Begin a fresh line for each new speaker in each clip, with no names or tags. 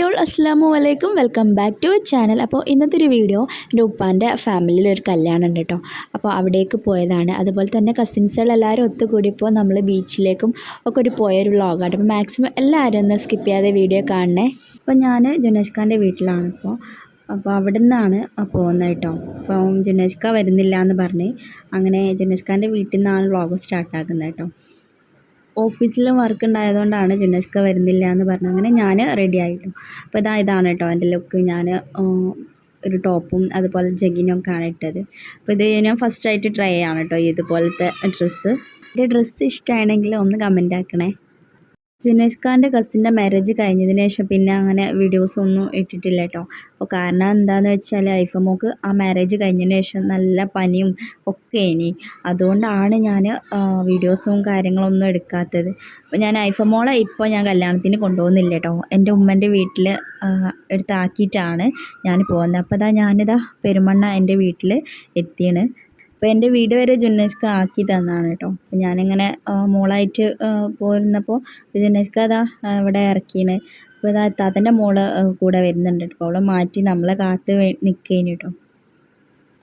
Hi all അസ്സാം വലൈക്കും welcome back to channel അപ്പോൾ ഇന്നത്തെ ഒരു വീഡിയോ എന്റെ ഉപ്പാന്റെ ഫാമിലിയിൽ ഒരു കല്യാണം ഉണ്ട് കേട്ടോ അപ്പോൾ അവിടേക്ക് പോയതാണ്. അതുപോലെ തന്നെ കസിൻസുകളെല്ലാവരും ഒത്തുകൂടിയപ്പോൾ നമ്മൾ ബീച്ചിലേക്കും ഒക്കെ ഒരു പോയൊരു വ്ളോഗാണ് അപ്പോൾ മാക്സിമം എല്ലാവരും ഒന്ന് സ്കിപ്പ് ചെയ്യാതെ വീഡിയോ കാണണേ. അപ്പോൾ ഞാൻ ജുനേഷ് ഖാന്റെ വീട്ടിലാണ് ഇപ്പോൾ അപ്പോൾ അവിടെ നിന്നാണ് പോകുന്നത് കേട്ടോ അപ്പം ജുനേഷ്ക വരുന്നില്ല എന്ന് പറഞ്ഞ് അങ്ങനെ ജുനേഷ് ഖാന്റെ വീട്ടിൽ നിന്നാണ് വ്ളോഗ് സ്റ്റാർട്ടാക്കുന്നത് കേട്ടോ ഓഫീസിലും വർക്ക് ഉണ്ടായതുകൊണ്ടാണ് ജിനസ്ക വരുന്നില്ല എന്ന് പറഞ്ഞു അങ്ങനെ ഞാൻ റെഡി ആയിട്ടു അപ്പോൾ ഇതാ ഇതാണ് കേട്ടോ എന്റെ ലുക്ക് ഞാൻ ഒരു ടോപ്പും അതുപോലെ ജഗിനും ഒക്കെ ആണ് ഇട്ടത്. അപ്പോൾ ഇത് ഞാൻ ഫസ്റ്റായിട്ട് ട്രൈ ആണ് കേട്ടോ ഇതുപോലത്തെ ഡ്രസ്സ് എന്റെ ഡ്രസ്സ് ഇഷ്ടമാണെങ്കിൽ ഒന്ന് കമന്റ് ആക്കണേ. ജുനേഷ് ഖാന്റെ കസിന്റെ മാരേജ് കഴിഞ്ഞതിന് ശേഷം പിന്നെ അങ്ങനെ വീഡിയോസ് ഒന്നും ഇട്ടിട്ടില്ല കേട്ടോ അപ്പോൾ കാരണം എന്താണെന്ന് വെച്ചാൽ ഐഫമോക്ക് ആ മാരേജ് കഴിഞ്ഞതിന് ശേഷം നല്ല പനിയും ഒക്കെ ഇനി. അതുകൊണ്ടാണ് ഞാൻ വീഡിയോസും കാര്യങ്ങളൊന്നും എടുക്കാത്തത്. അപ്പോൾ ഞാൻ ഐഫമോളെ ഇപ്പോൾ ഞാൻ കല്യാണത്തിന് കൊണ്ടുപോകുന്നില്ല കേട്ടോ എന്റെ ഉമ്മന്റെ വീട്ടിൽ എടുത്താക്കിയിട്ടാണ് ഞാൻ പോകുന്നത് അപ്പോൾ ഇതാ ഞാനിതാ പെരുമണ്ണ എന്റെ വീട്ടിൽ എത്തിയാണ്. അപ്പോൾ എന്റെ വീട് വരെ ജുന്നേഷ്ക ആക്കി തന്നതാണ് കേട്ടോ. ഞാനിങ്ങനെ മോളായിട്ട് പോരുന്നപ്പോൾ ജുന്നേഷ്ക അതാ ഇവിടെ ഇറക്കിയാണ് അപ്പോൾ ഇതാ താത്തന്റെ മോൾ കൂടെ വരുന്നുണ്ട് കേട്ടോ. അവളെ മാറ്റി നമ്മളെ കാത്ത് നിൽക്കുകയാണ് കേട്ടോ.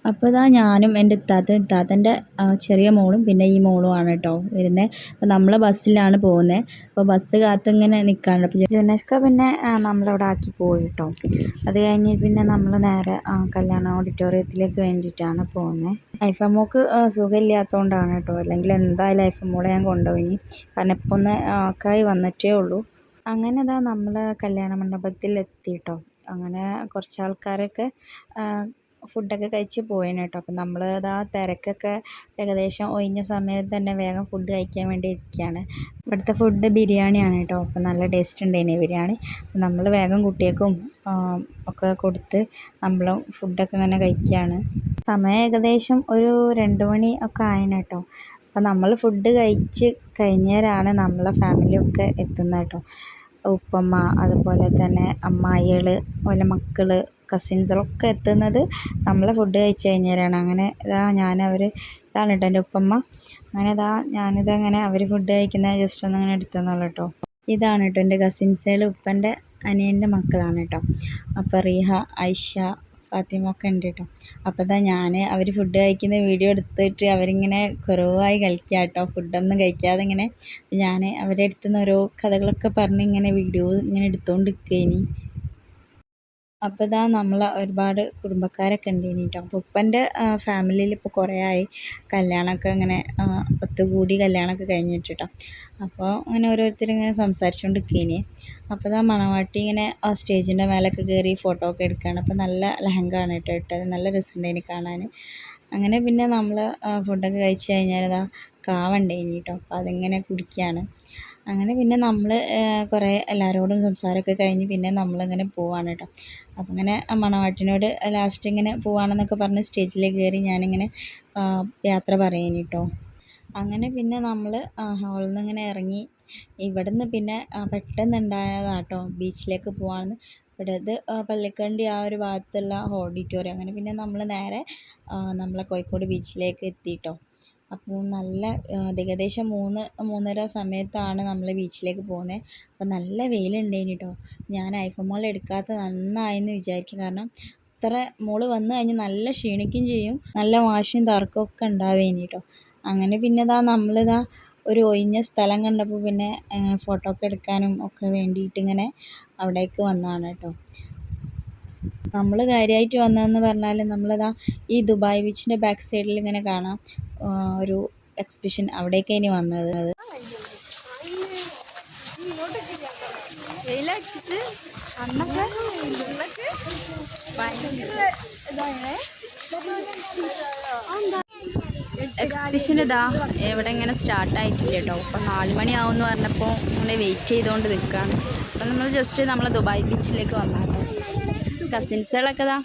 അപ്പോൾ ഇതാ ഞാനും എന്റെ ഇത്താത്ത ഇത്താത്തന്റെ ചെറിയ മോളും പിന്നെ ഈ മോളും ആണ് കേട്ടോ വരുന്നത് അപ്പോൾ നമ്മൾ ബസ്സിലാണ് പോകുന്നത് അപ്പോൾ ബസ് കാത്ത് ഇങ്ങനെ നിൽക്കാണ്ട് അപ്പോൾ ജുനസ്ക പിന്നെ നമ്മളവിടെ ആക്കി പോയി കേട്ടോ അത് കഴിഞ്ഞ് പിന്നെ നമ്മൾ നേരെ കല്യാണ ഓഡിറ്റോറിയത്തിലേക്ക് വേണ്ടിയിട്ടാണ് പോകുന്നത് ഐഫമോക്ക് സുഖമില്ലാത്തതുകൊണ്ടാണ് കേട്ടോ അല്ലെങ്കിൽ എന്തായാലും ഐഫമോളെ ഞാൻ കൊണ്ടുപോയി. കാരണം ഇപ്പം ഒന്ന് ആക്കായി വന്നിട്ടേ ഉള്ളൂ. അങ്ങനെ ഇതാ നമ്മൾ കല്യാണ മണ്ഡപത്തിൽ എത്തി കേട്ടോ അങ്ങനെ കുറച്ച് ആൾക്കാരൊക്കെ ഫുഡൊക്കെ കഴിച്ച് പോയേനെ കേട്ടോ അപ്പം നമ്മൾ അതാ തിരക്കൊക്കെ ഏകദേശം ഒഴിഞ്ഞ സമയത്ത് തന്നെ വേഗം ഫുഡ് കഴിക്കാൻ വേണ്ടി ഇരിക്കുകയാണ് ഇവിടുത്തെ ഫുഡ് ബിരിയാണിയാണ് കേട്ടോ അപ്പം നല്ല ടേസ്റ്റ് ഉണ്ടായിന് ബിരിയാണി. നമ്മൾ വേഗം കുട്ടികൾക്കും ഒക്കെ കൊടുത്ത് നമ്മൾ ഫുഡൊക്കെ ഇങ്ങനെ കഴിക്കുകയാണ് സമയം ഏകദേശം ഒരു രണ്ട് മണി ഒക്കെ ആയിന് കേട്ടോ അപ്പം നമ്മൾ ഫുഡ് കഴിച്ച് കഴിഞ്ഞവരാണ് നമ്മളെ ഫാമിലിയൊക്കെ എത്തുന്നത് കേട്ടോ ഉപ്പമ്മ അതുപോലെ തന്നെ അമ്മായികൾ അതുപോലെ മക്കൾ കസിൻസുകളൊക്കെ എത്തുന്നത് നമ്മളെ ഫുഡ് കഴിച്ച് കഴിഞ്ഞാലാണ് അങ്ങനെ ഇതാ ഞാനവർ ഇതാണ് കേട്ടോ എന്റെ ഉപ്പമ്മ. അങ്ങനെ ഇതാ ഞാനിതങ്ങനെ അവർ ഫുഡ് കഴിക്കുന്ന ജസ്റ്റ് ഒന്ന് അങ്ങനെ എടുത്തെന്നുള്ളൂ കേട്ടോ. ഇതാണ് കേട്ടോ എന്റെ കസിൻസുകൾ ഉപ്പന്റെ അനിയന്റെ മക്കളാണ് കേട്ടോ. അപ്പോൾ റീഹ ഐഷ ഫാത്തിമ ഒക്കെ ഉണ്ട് കേട്ടോ. അപ്പോൾ ഇതാ ഞാൻ അവർ ഫുഡ് കഴിക്കുന്ന വീഡിയോ എടുത്തിട്ട് അവരിങ്ങനെ കുറവായി കളിക്കുക കേട്ടോ. ഫുഡൊന്നും കഴിക്കാതെ ഇങ്ങനെ ഞാൻ അവരെ അടുത്തുനിന്ന് ഓരോ കഥകളൊക്കെ പറഞ്ഞ് ഇങ്ങനെ വീഡിയോ ഇങ്ങനെ എടുത്തുകൊണ്ട് നിൽക്കുകയിനി അപ്പോൾ ഇതാ നമ്മൾ ഒരുപാട് കുടുംബക്കാരൊക്കെ ഉണ്ട് ഇനി കേട്ടോ അപ്പോൾ ഉപ്പന്റെ ഫാമിലിയിൽ ഇപ്പോൾ കുറേ ആയി കല്യാണമൊക്കെ ഇങ്ങനെ ഒത്തുകൂടി കല്യാണമൊക്കെ കഴിഞ്ഞിട്ട് കേട്ടോ അപ്പോൾ അങ്ങനെ ഓരോരുത്തർ ഇങ്ങനെ നിൽക്കുകയിനി അപ്പോൾ ഇതാ മണവാട്ടി ഇങ്ങനെ സ്റ്റേജിന്റെ മേലൊക്കെ കയറി ഫോട്ടോ ഒക്കെ എടുക്കുകയാണ് അപ്പോൾ നല്ല ലഹങ്ക ആണ് കേട്ടോ ഇട്ടത്. നല്ല രസമുണ്ടായിന് കാണാൻ അങ്ങനെ പിന്നെ നമ്മൾ ഫുഡൊക്കെ കഴിച്ച് കഴിഞ്ഞാൽ ഇതാ കാവുണ്ടായിനി കേട്ടോ അപ്പോൾ അതിങ്ങനെ കുടിക്കുകയാണ് അങ്ങനെ പിന്നെ നമ്മൾ കുറേ എല്ലാവരോടും സംസാരമൊക്കെ കഴിഞ്ഞ് പിന്നെ നമ്മളിങ്ങനെ പോവാണ് കേട്ടോ അപ്പം ഇങ്ങനെ മണവാട്ടിനോട് ലാസ്റ്റ് ഇങ്ങനെ പോവാണെന്നൊക്കെ പറഞ്ഞ് സ്റ്റേജിലേക്ക് കയറി ഞാനിങ്ങനെ യാത്ര പറയുന്നു കേട്ടോ അങ്ങനെ പിന്നെ നമ്മൾ ഹാളിൽ നിന്ന് ഇങ്ങനെ ഇറങ്ങി നിന്ന് പിന്നെ പെട്ടെന്ന് ഉണ്ടായതാട്ടോ ബീച്ചിലേക്ക് പോകാമെന്ന് ഇവിടെ ഇത് പള്ളിക്കണ്ടി ആ ഒരു ഭാഗത്തുള്ള ഓഡിറ്റോറിയം. അങ്ങനെ പിന്നെ നമ്മൾ നേരെ നമ്മളെ കോഴിക്കോട് ബീച്ചിലേക്ക് എത്തിയിട്ടോ അപ്പോൾ നല്ല ഏകദേശം മൂന്ന് മൂന്നര സമയത്താണ് നമ്മൾ ബീച്ചിലേക്ക് പോകുന്നത് അപ്പോൾ നല്ല വെയിലുണ്ടായിന് കേട്ടോ ഞാൻ ഐഫോൺ മോൾ എടുക്കാത്ത നന്നായെന്ന് വിചാരിക്കും. കാരണം അത്ര മോൾ വന്നു കഴിഞ്ഞാൽ നല്ല ക്ഷീണിക്കുകയും ചെയ്യും. നല്ല വാശിയും ഒക്കെ ഉണ്ടാവേനി കേട്ടോ അങ്ങനെ പിന്നെ ഇതാ നമ്മളിതാ ഒരു ഒഴിഞ്ഞ സ്ഥലം കണ്ടപ്പോൾ പിന്നെ ഫോട്ടോ ഒക്കെ എടുക്കാനും ഒക്കെ വേണ്ടിയിട്ട് ഇങ്ങനെ അവിടേക്ക് വന്നതാണ് കേട്ടോ നമ്മൾ കാര്യമായിട്ട് വന്നതെന്ന് പറഞ്ഞാൽ നമ്മളിതാ ഈ ദുബായ് ബീച്ചിന്റെ ബാക്ക് സൈഡിൽ ഇങ്ങനെ കാണാം. ഒരു എക്സിബിഷൻ അവിടേക്ക് ഇനി വന്നത്.
വെയിലടിച്ചിട്ട് അന്നൊക്കെ
എക്സിബിഷൻ ഇതാ ഇവിടെ ഇങ്ങനെ സ്റ്റാർട്ടായിട്ടില്ല കേട്ടോ അപ്പം നാല് മണിയാവും എന്ന് പറഞ്ഞപ്പോൾ ഇങ്ങനെ വെയിറ്റ് ചെയ്തുകൊണ്ട് നിൽക്കുകയാണ് അപ്പം നമ്മൾ ജസ്റ്റ് നമ്മൾ ദുബായ് ബീച്ചിലേക്ക് വന്നാട്ടോ. കസിൻസുകളൊക്കെ ഇതാ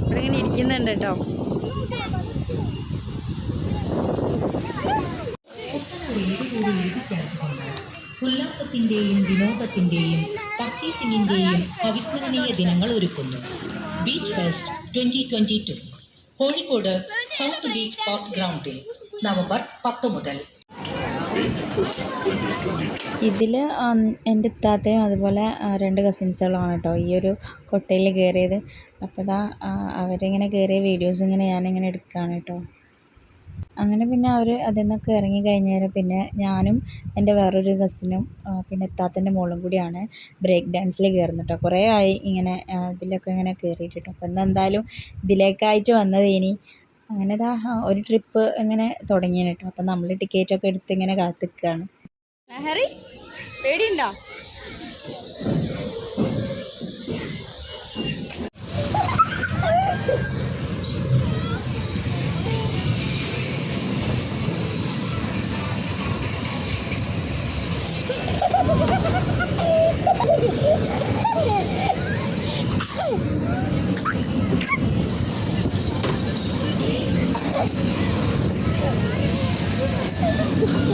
ഇവിടെ ഇങ്ങനെ ഇരിക്കുന്നുണ്ട് കേട്ടോ
ഉല്ലാസത്തിന്റെയും വിനോദത്തിന്റെയും പർച്ചേസിംഗിന്റെയും അവിസ്മരണീയ ദിനങ്ങൾ ഒരുക്കുന്നു. Beach fest twenty twenty two. Kozhikode south beach park ഗ്രൗണ്ടിൽ നവംബർ പത്ത് മുതൽ.
ഇതിൽ എന്റെ ഇത്താത്തയും അതുപോലെ രണ്ട് കസിൻസുകളാണ് കേട്ടോ ഈ ഒരു കൊട്ടയിൽ കയറിയത് അപ്പോൾ ഇതാ ആ, അവരിങ്ങനെ കയറിയ വീഡിയോസ് ഇങ്ങനെ ഞാനിങ്ങനെ എടുക്കുകയാണ് കേട്ടോ അങ്ങനെ പിന്നെ അവർ അതിൽ നിന്നൊക്കെ ഇറങ്ങി കഴിഞ്ഞാൽ പിന്നെ ഞാനും എന്റെ വേറൊരു കസിനും പിന്നെ ഇത്താത്തന്റെ മോളും കൂടിയാണ് ബ്രേക്ക് ഡാൻസിൽ കയറുന്നത് കേട്ടോ കുറേ ആയി ഇങ്ങനെ ഇതിലൊക്കെ ഇങ്ങനെ കയറിയിട്ട് കേട്ടോ അപ്പം ഇന്ന് എന്തായാലും ഇതിലേക്കായിട്ട് വന്നത് ഇനി അങ്ങനെ ഇതാ ഒരു ട്രിപ്പ് ഇങ്ങനെ തുടങ്ങിയാണ് കേട്ടോ അപ്പം നമ്മൾ ടിക്കറ്റൊക്കെ എടുത്ത് ഇങ്ങനെ കാത്തിക്കുകയാണ്
പേടിയുണ്ടോ?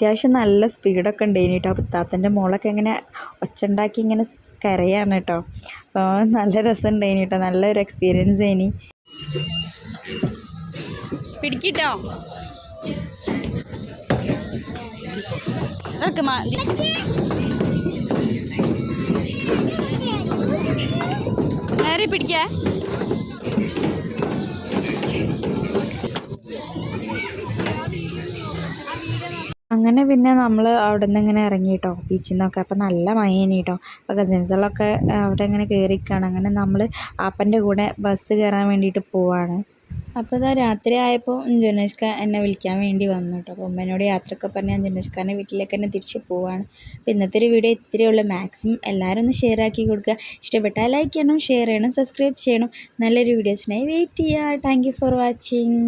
അത്യാവശ്യം നല്ല സ്പീഡൊക്കെ ഉണ്ടായിന് കേട്ടോ അപ്പോൾ താത്തന്റെ മോളൊക്കെ ഇങ്ങനെ ഒച്ചുണ്ടാക്കി ഇങ്ങനെ കരയാണ് കേട്ടോ അപ്പോൾ നല്ല രസം ഉണ്ടായിന് കേട്ടോ നല്ലൊരു എക്സ്പീരിയൻസ് ആയിനി
പിടിക്കിട്ടോ? നേരെ പിടിക്കേ.
അങ്ങനെ പിന്നെ നമ്മൾ അവിടെ നിന്ന് ഇങ്ങനെ ഇറങ്ങി കേട്ടോ ബീച്ചിൽ നിന്നൊക്കെ അപ്പോൾ നല്ല മഴയാണ് കേട്ടോ അപ്പോൾ കസിൻസുകളൊക്കെ അവിടെ ഇങ്ങനെ കയറിക്കാണ് അങ്ങനെ നമ്മൾ അപ്പന്റെ കൂടെ ബസ് കയറാൻ വേണ്ടിയിട്ട് പോവാണ്. അപ്പോൾ ഇതാ രാത്രി ആയപ്പോൾ ജുനേഷ്ക എന്നെ വിളിക്കാൻ വേണ്ടി വന്നു കേട്ടോ അപ്പോൾ ഉമ്മേനോട് യാത്രയൊക്കെ പറഞ്ഞ് ഞാൻ ജുനേഷ്കാന്റെ വീട്ടിലേക്ക് തന്നെ തിരിച്ച് പോവാണ്. അപ്പോൾ ഇന്നത്തെ ഒരു വീഡിയോ ഇത്രയേ ഉള്ളൂ. മാക്സിമം എല്ലാവരും ഒന്ന് ഷെയർ ആക്കി കൊടുക്കുക. ഇഷ്ടപ്പെട്ടാൽ ലൈക്ക് ചെയ്യണം ഷെയർ ചെയ്യണം സബ്സ്ക്രൈബ് ചെയ്യണം. നല്ലൊരു വീഡിയോസിനായി വെയിറ്റ് ചെയ്യുക താങ്ക് ഫോർ വാച്ചിങ്